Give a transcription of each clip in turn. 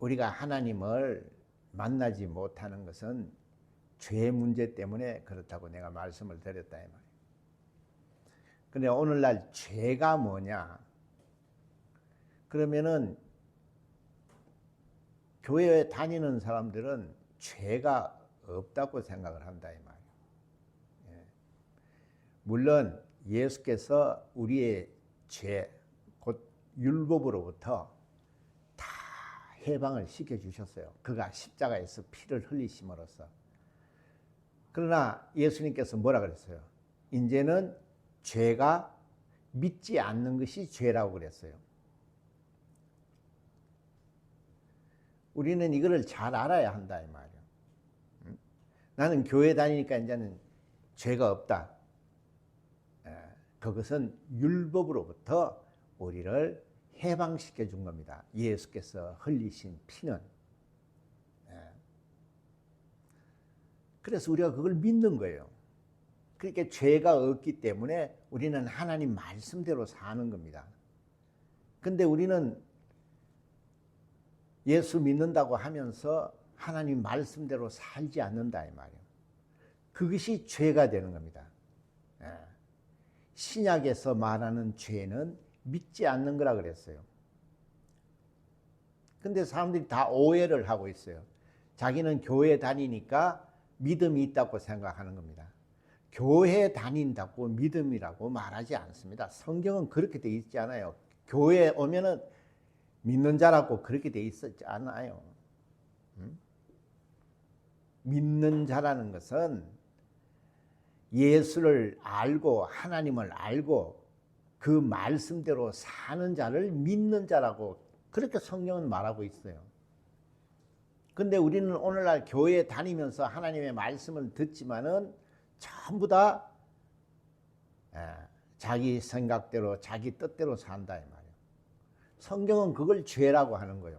우리가 하나님을 만나지 못하는 것은 죄 문제 때문에 그렇다고 내가 말씀을 드렸다 이 말이에요. 근데 오늘날 죄가 뭐냐? 그러면은 교회에 다니는 사람들은 죄가 없다고 생각을 한다 이 말이에요. 예. 물론 예수께서 우리의 죄, 곧 율법으로부터 다 해방을 시켜 주셨어요. 그가 십자가에서 피를 흘리심으로써. 그러나 예수님께서 뭐라 그랬어요? 이제는 죄가 믿지 않는 것이 죄라고 그랬어요. 우리는 이거를 잘 알아야 한다 이 말이에요. 응? 나는 교회 다니니까 이제는 죄가 없다. 에, 그것은 율법으로부터 우리를 해방시켜 준 겁니다. 예수께서 흘리신 피는. 에. 그래서 우리가 그걸 믿는 거예요. 그러니까 죄가 없기 때문에 우리는 하나님 말씀대로 사는 겁니다. 근데 우리는 예수 믿는다고 하면서 하나님 말씀대로 살지 않는다 이 말이에요. 그것이 죄가 되는 겁니다. 예. 신약에서 말하는 죄는 믿지 않는 거라 그랬어요. 근데 사람들이 다 오해를 하고 있어요. 자기는 교회 다니니까 믿음이 있다고 생각하는 겁니다. 교회 다닌다고 믿음이라고 말하지 않습니다. 성경은 그렇게 돼 있지 않아요. 교회 오면은 믿는 자라고 그렇게 돼 있었지 않아요. 음? 믿는 자라는 것은 예수를 알고 하나님을 알고 그 말씀대로 사는 자를 믿는 자라고 그렇게 성경은 말하고 있어요. 근데 우리는 오늘날 교회 다니면서 하나님의 말씀을 듣지만은 전부 다 자기 생각대로 자기 뜻대로 산다 이 말이에요. 성경은 그걸 죄라고 하는 거예요.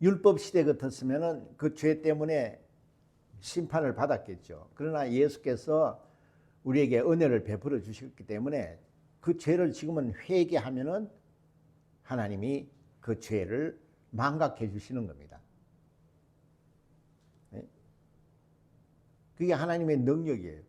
율법 시대 같았으면은 그 죄 때문에 심판을 받았겠죠. 그러나 예수께서 우리에게 은혜를 베풀어 주셨기 때문에 그 죄를 지금은 회개하면은 하나님이 그 죄를 망각해 주시는 겁니다. 그게 하나님의 능력이에요.